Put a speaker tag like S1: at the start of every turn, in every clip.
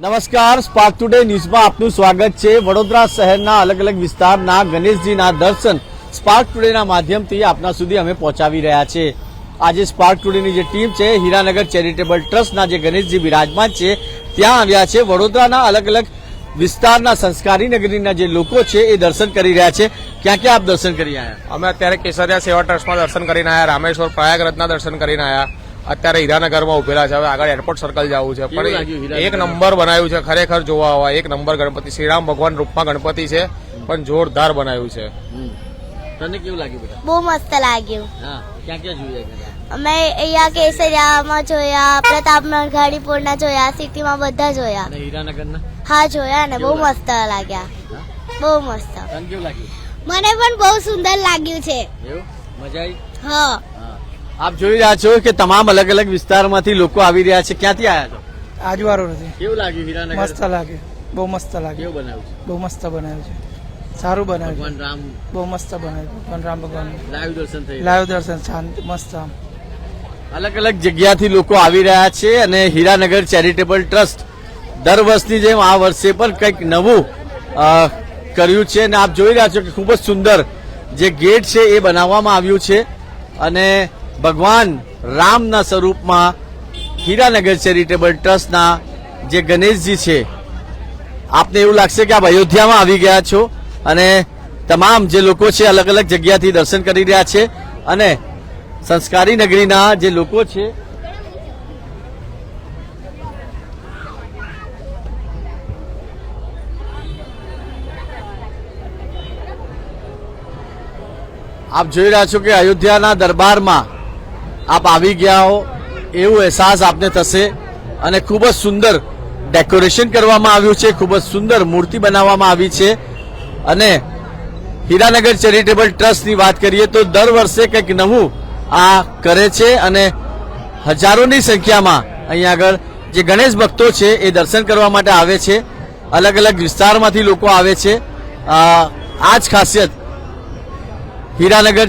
S1: નમસ્કાર spark today ન્યૂઝમાં આપનું સ્વાગત છે. વડોદરા શહેરના અલગ અલગ વિસ્તારના ગણેશજીના દર્શન સ્પાર્ક ટુડેના માધ્યમથી આપના સુધી અમે પહોંચાવી રહ્યા છે. આજે સ્પાર્ક ટુડેની જે ટીમ છે, હીરાનગર ચેરિટેબલ ટ્રસ્ટના જે ગણેશજી બિરાજમાન છે, ત્યાં આવ્યા છે. વડોદરાના અલગ અલગ વિસ્તારના સંસ્કારી નગરીના જે લોકો છે, એ દર્શન કરી રહ્યા છે. ક્યાં ક્યાં આપ દર્શન કરી આવ્યા?
S2: અમે અત્યારે કેસરિયા સેવા ટ્રસ્ટમાં દર્શન કરીને આવ્યા, રામેશ્વર પ્રયાગરજના દર્શન કરીને આવ્યા. અત્યારે હીરાનગરમાં ઉભેલા છે. હવે આગળ એરપોર્ટ સર્કલ જવું છે. પણ એક નંબર બનાવ્યું છે. ખરેખર જોવા આવા એક નંબર ગણપતિ શ્રીરામ ભગવાન રૂપમાં ગણપતિ છે. પણ જોરદાર બનાવ્યું છે.
S1: તને કેવું લાગ્યું બેટા?
S3: બહુ મસ્ત લાગ્યું.
S1: હા ક્યાં ક્યાં જોઈ
S3: અમે અહીંયા કેસરિયામાં જોયા પ્રતાપનગર ગાડીપુરના જોયા સિટીમાં બધા જોયા.
S1: હીરાનગરના
S3: હા જોયા ને. બહુ મસ્ત લાગ્યા. બહુ મસ્ત.
S1: તને કેવું લાગ્યું?
S3: મને પણ બહુ સુંદર લાગ્યું છે.
S1: એવું? મજા આવી?
S3: હા.
S1: આપ જોઈ રહ્યા છો કે તમામ અલગ અલગ વિસ્તારમાંથી લોકો આવી રહ્યા છે. ક્યાંથી આવ્યા છો?
S4: આજવારો નથી.
S1: કેવું લાગ્યું હીરાનગર?
S4: મસ્ત લાગે. બહુ મસ્ત લાગે.
S1: કેવું બનાવ્યું છે?
S4: બહુ મસ્ત બનાવ્યું છે. સારું બનાવ્યું
S1: ભગવાન રામ.
S4: બહુ મસ્ત બનાવ્યું ભગવાન રામ ભગવાન.
S1: લાઈવ દર્શન થઈ
S4: લાઈવ દર્શન શાંત મસ્ત આમ.
S1: અલગ અલગ જગ્યાથી લોકો આવી રહ્યા છે અને હીરાનગર ચેરિટેબલ ટ્રસ્ટ દર વર્ષની જેમ આ વર્ષે પણ કંઈક નવું કર્યું છે અને આપ જોઈ રહ્યા છો કે ખૂબ જ સુંદર જે ગેટ છે એ બનાવવામાં આવ્યું છે. અને ભગવાન રામના સ્વરૂપમાં હીરાનગર ચેરિટેબલ ટ્રસ્ટના જે ગણેશજી છે, આપને એવું લાગશે કે આપ અયોધ્યામાં આવી ગયા છો અને તમામ જે લોકો છે અલગ અલગ જગ્યાથી દર્શન કરી રહ્યા છે અને સંસ્કારી નગરીના જે લોકો છે, આપ જોઈ રહ્યા છો કે અયોધ્યાના દરબારમાં આપ આવી ગયા હો, એવું અહેસાસ આપને થશે. અને ખૂબ જ સુંદર ડેકોરેશન કરવામાં આવ્યું છે, ખૂબ જ સુંદર મૂર્તિ બનાવવામાં આવી છે. અને હીરાનગર ચેરિટેબલ ટ્રસ્ટની વાત કરીએ તો દર વર્ષે કંઈક નવું આ કરે છે અને હજારોની સંખ્યામાં અહીંયા આગળ જે ગણેશ ભક્તો છે એ દર્શન કરવા માટે આવે છે. અલગ અલગ વિસ્તારમાંથી લોકો આવે છે. આ જ ખાસિયત હીરાનગર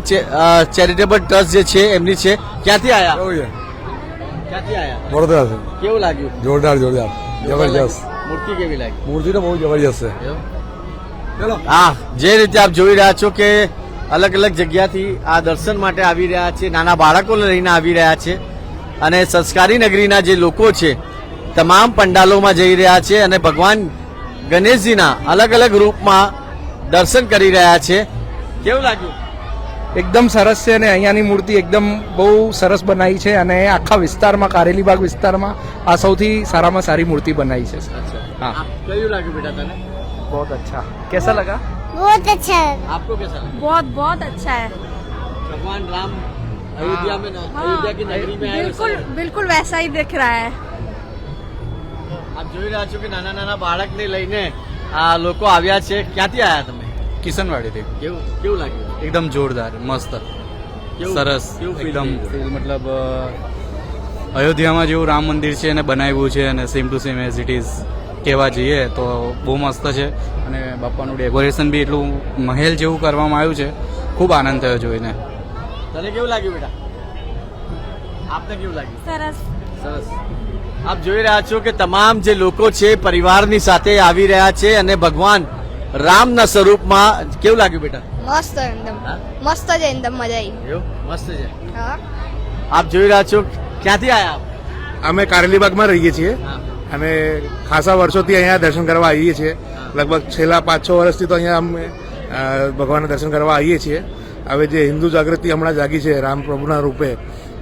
S1: ચેરિટેબલ ટ્રસ્ટ જે છે એમની છે. ક્યાંથી આવ્યા ક્યાંથી આવ્યા
S5: વડોદરા
S1: કેવું લાગ્યું?
S5: જોરદાર જોરદાર. જબરજસ્ત.
S1: મૂર્તિ કેવી લાગી?
S5: મૂર્તિ તો બહુ જબરજસ્ત છે.
S1: હા જે રીતે આપ જોઈ રહ્યા છો કે અલગ અલગ જગ્યાથી આ દર્શન માટે આવી રહ્યા છે નાના બાળકોને લઈને આવી રહ્યા છે અને સંસ્કારી નગરીના જે લોકો છે તમામ પંડાલોમાં જઈ રહ્યા છે અને ભગવાન ગણેશજીના અલગ અલગ રૂપમાં દર્શન કરી રહ્યા છે. કેવું લાગ્યું?
S4: એકદમ સરસ છે અને અહીંયાની મૂર્તિ એકદમ બહુ સરસ બનાવી છે અને આખા વિસ્તારમાં કારેલીબાગ વિસ્તારમાં આ સૌથી સારામાં સારી મૂર્તિ બનાવી છે हाँ।
S1: આ કયું લાગ્યું બેટા તને
S4: બહુ અચ્છા કેસા લગા
S3: બહુ અચ્છા
S1: આપકો कैसा लगा
S6: बहुत बहुत अच्छा है
S1: भगवान राम अयोध्या में अयोध्या की नगरी में आए
S6: बिल्कुल बिल्कुल वैसा ही दिख रहा है
S1: આપ જોઈ રહ્યા છો કે નાના નાના બાળકને લઈને આ લોકો આવ્યા છે ક્યાંથી આવ્યા તમે
S7: કિશનવાડીથી
S1: કેવું કેવું લાગ્યું?
S7: એકદમ જોરદાર મસ્ત. સરસ એકદમ. મતલબ અયોધ્યામાં જેવું રામ મંદિર છે એને બનાવ્યું છે અને same to same as it is કહેવા જઈએ તો બહુ મસ્ત છે. અને બાપાનું ડેકોરેશન બી એટલું મહેલ જેવું કરવામાં આવ્યું છે. ખૂબ આનંદ થયો જોઈને.
S1: તને કેવું લાગ્યું બેટા? આપને કેવું લાગ્યું?
S6: સરસ.
S1: સરસ. આપ જોઈ રહ્યા છો કે તમામ જે લોકો છે પરિવારની સાથે આવી રહ્યા છે અને ભગવાન રામના સ્વરૂપમાં કેવું લાગ્યું બેટા?
S3: મસ્ત એકદમ. મસ્ત છે એકદમ મજા આવી.
S1: એવું? મસ્ત છે.
S3: હા.
S1: આપ જોઈ રહ્યા છો ક્યાંથી આયા આપ?
S2: અમે કારેલીબાગમાં રહીએ છીએ. અને ખાસા વર્ષોથી અહીંયા દર્શન કરવા આવીએ છીએ. લગભગ છેલ્લા પાંચ છ વર્ષથી તો અહીંયા અમે ભગવાનના દર્શન કરવા આવીએ છીએ. હવે જે હિન્દુ જાગૃતિ હમણાં જાગી છે રામ પ્રભુના રૂપે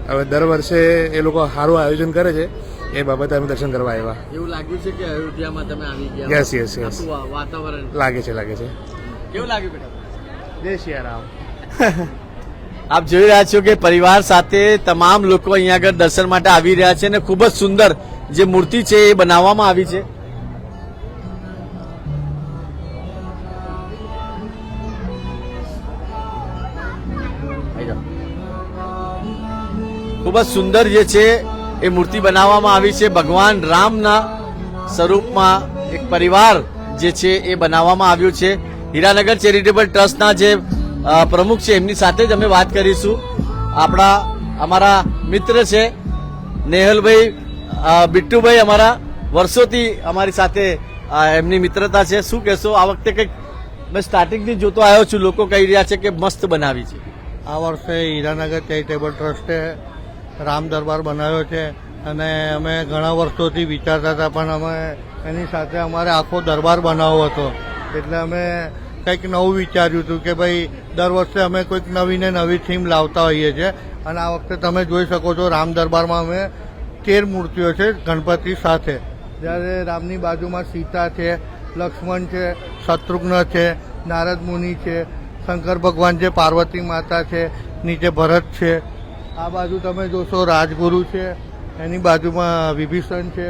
S2: હવે દર વર્ષે એ લોકો સારું આયોજન કરે છે. એ બાબતે અમે દર્શન કરવા આવ્યા.
S1: એવું લાગ્યું છે કે અયોધ્યામાં તમે આવી ગયા?
S2: યસ
S1: યસ યસ વાતાવરણ.
S2: લાગે છે લાગે છે.
S1: કેવું લાગ્યું બેટા?
S2: જય સિયારામ
S1: આપ જોઈ રહ્યા છો કે પરિવાર સાથે તમામ લોકો અહીંયા આગળ દર્શન માટે આવી રહ્યા છે અને ખૂબ જ સુંદર જે મૂર્તિ છે એ બનાવવામાં આવી છે. ખૂબ જ સુંદર જે છે એ મૂર્તિ બનાવવામાં આવી છે. ભગવાન રામના સ્વરૂપમાં એક પરિવાર જે છે એ બનાવવામાં આવ્યું છે. હીરાનગર ચેરિટેબલ ટ્રસ્ટના જે પ્રમુખ છે, એમની સાથે જ અમે વાત કરીશું. આપણા, અમારા મિત્ર છે, નેહલભાઈ બિટ્ટુભાઈ અમારા વર્ષોથી અમારી સાથે એમની મિત્રતા છે. શું કહેશો? આ વખતે કંઈક મેં સ્ટાર્ટિંગથી જોતો આવ્યો છું. લોકો કહી રહ્યા છે કે મસ્ત બનાવી છે.
S8: આ વર્ષે હીરાનગર ચેરિટેબલ ટ્રસ્ટે રામ દરબાર બનાવ્યો છે અને અમે ઘણા વર્ષોથી વિચારતા હતા, પણ અમે એની સાથે અમારે આખો દરબાર બનાવવો હતો. એટલે અમે કંઈક નવું વિચાર્યું હતું કે ભાઈ, દર વર્ષે અમે કોઈક નવી ને નવી થીમ લાવતા હોઈએ છીએ. અને આ વખતે તમે જોઈ શકો છો, રામ દરબારમાં અમે તેર મૂર્તિઓ છે ગણપતિ સાથે. જ્યારે રામની બાજુમાં સીતા છે, લક્ષ્મણ છે, શત્રુઘ્ન છે, નારદ મુનિ છે, શંકર ભગવાન છે, પાર્વતી માતા છે, નીચે ભરત છે આ બાજુ તમે જોશો રાજગુરુ છે, એની બાજુમાં વિભીષણ છે,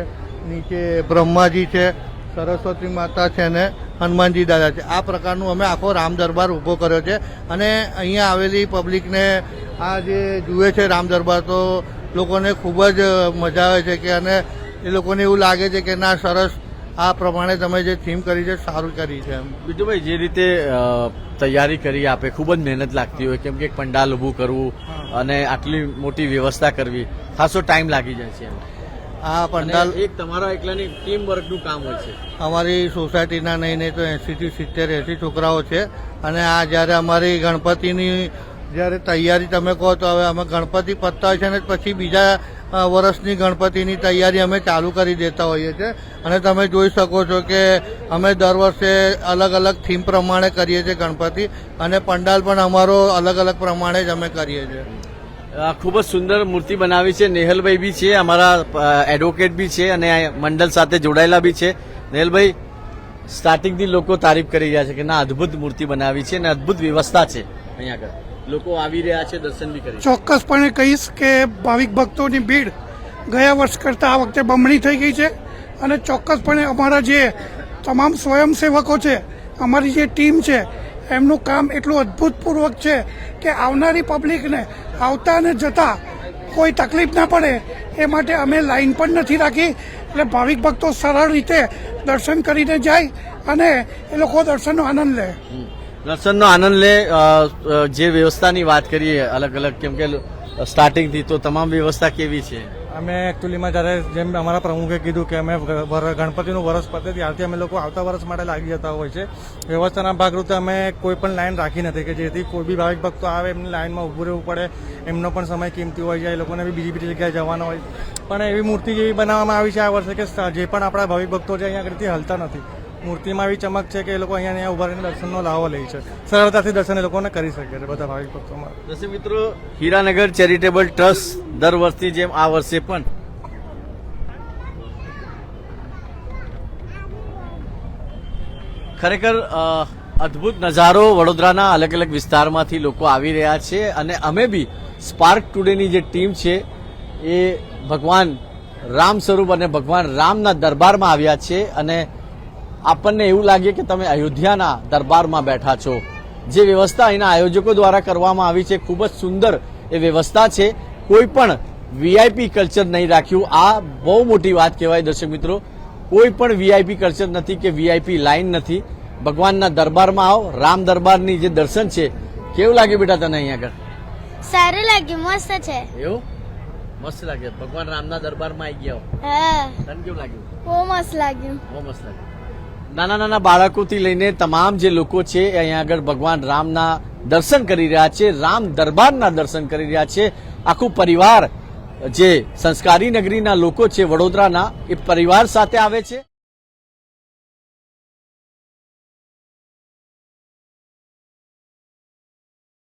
S8: નીચે બ્રહ્માજી છે, સરસ્વતી માતા છે અને હનુમાનજી દાદા છે. આ પ્રકારનું અમે આખો રામ દરબાર ઊભો કર્યો છે અને અહીંયા આવેલી પબ્લિકને આ જે જુએ છે રામ દરબાર તો લોકોને ખૂબ જ મજા આવે છે કે અને એ લોકોને એવું લાગે છે કે ના, સરસ આ પ્રમાણે તમે જે થીમ કરી છે સારું કરી છે એમ.
S1: બીજુભાઈ જે રીતે તૈયારી કરી આપે ખૂબ જ મહેનત લાગતી હોય કેમ કે પંડાલ ઊભું કરવું અને આટલી મોટી વ્યવસ્થા કરવી ખાસો ટાઈમ લાગી જાય છે
S8: આ પંડાલ
S1: એક તમારા એકલાની ટીમ વર્કનું કામ હોય છે.
S8: અમારી સોસાયટીના નહીં નહીં તો એંસીથી સિત્તેર એંસી છોકરાઓ છે. અને આ જ્યારે અમારી ગણપતિની જ્યારે તૈયારી તમે કહો તો હવે અમે ગણપતિ પતતા હોય છે અને પછી બીજા વર્ષની ગણપતિની તૈયારી અમે ચાલુ કરી દેતા હોઈએ છીએ. અને તમે જોઈ શકો છો કે અમે દર વર્ષે અલગ અલગ થીમ પ્રમાણે કરીએ છીએ ગણપતિ. અને પંડાલ પણ અમારો અલગ અલગ પ્રમાણે જ અમે કરીએ છીએ.
S1: ખૂબ જ સુંદર મૂર્તિ બનાવી છે. નેહલભાઈ બી છે, અમારા એડવોકેટ બી છે અને મંડળ સાથે જોડાયેલા બી છે. નેહલભાઈ સ્ટાર્ટિંગથી લોકો તારીફ કરી રહ્યા છે કે ના, અદ્ભુત મૂર્તિ બનાવી છે અને અદ્ભુત વ્યવસ્થા છે. અહીંયા આગળ. લોકો આવી રહ્યા છે દર્શન બી કરી
S9: ચોક્કસપણે કહીશ કે ભાવિક ભક્તોની ભીડ ગયા વર્ષ કરતાં આ વખતે બમણી થઈ ગઈ છે અને ચોક્કસપણે અમારા જે તમામ સ્વયંસેવકો છે અમારી જે ટીમ છે એમનું કામ એટલું અદ્ભુતપૂર્વક છે કે આવનારી પબ્લિકને આવતા અને જતા કોઈ તકલીફ ના પડે એ માટે અમે લાઈન પણ નથી રાખી. એટલે ભાવિક ભક્તો સરળ રીતે દર્શન કરીને જાય અને એ લોકો દર્શનનો આનંદ લે.
S1: દર્શનનો આનંદ લે જે વ્યવસ્થાની વાત કરીએ અલગ અલગ, કેમ કે સ્ટાર્ટિંગથી તો તમામ વ્યવસ્થા કેવી છે?
S10: અમે એકચ્યુઅલીમાં જ્યારે જેમ અમારા પ્રમુખે કીધું કે અમે ગણપતિનું વરસ પતે ત્યારથી અમે લોકો આવતા વર્ષ માટે લાગી જતા હોય છે. વ્યવસ્થાના ભાગરૂપે અમે કોઈ પણ લાઈન રાખી નથી કે જેથી કોઈ બી ભાવિક ભક્તો આવે, એમની લાઈનમાં ઊભું રહેવું પડે, એમનો પણ સમય કિંમતી હોય છે એ લોકોને બી બીજી બીજી જગ્યાએ જવાનો હોય. પણ એવી મૂર્તિ જેવી બનાવવામાં આવી છે આ વર્ષે કે જે પણ આપણા ભાવિક ભક્તો છે અહીંયા આગળથી હલતા નથી. મૂર્તિમાં એવી ચમક છે કે એ લોકો અહીંયા ઊભા રહીને દર્શનનો લાવો લે છે. સરળતાથી દર્શન એ લોકોને કરી શકે છે, બધા ભાવિક ભક્તોમાં.
S1: દર્શક મિત્રો, હીરાનગર ચેરિટેબલ ટ્રસ્ટ દર વર્ષની જેમ આ વર્ષે પણ ખરેખર અદ્ભુત નજારો વડોદરાના અલગ અલગ વિસ્તારમાંથી લોકો આવી રહ્યા છે અને અમે બી સ્પાર્ક ટુડેની જે ટીમ છે, એ ભગવાન રામ સ્વરૂપ અને ભગવાન રામના દરબારમાં આવ્યા છે અને આપણને એવું લાગે કે તમે અયોધ્યાના દરબારમાં બેઠા છો. જે વ્યવસ્થા અહીંના આયોજકો દ્વારા કરવામાં આવી છે ખૂબ જ સુંદર એ વ્યવસ્થા છે. કોઈ પણ વીઆઈપી કલ્ચર નહીં રાખ્યું. આ બહુ મોટી વાત કહેવાય દર્શક મિત્રો. કોઈ પણ વીઆઈપી કલ્ચર નથી કે વીઆઈપી લાઈન નથી. ભગવાનના દરબારમાં આવો. રામ દરબારની જે દર્શન છે કેવું લાગે બેટા તને અહીંયા આગળ?
S3: સારું લાગ્યું મસ્ત છે.
S1: એવું? મસ્ત લાગે. ભગવાન રામના દરબારમાં આવી ગયા. તને કેવું લાગ્યું?
S3: બહુ મસ્ત લાગ્યું.
S1: બહુ મસ્ત લાગે નાના નાના બાળકોથી લઈને તમામ જે લોકો છે અહીંયા આગળ ભગવાન રામના દર્શન કરી રહ્યા છે, રામ દરબારના દર્શન કરી રહ્યા છે. આખું પરિવાર જે સંસ્કારી નગરીના લોકો છે, વડોદરાના, એ પરિવાર સાથે આવે છે.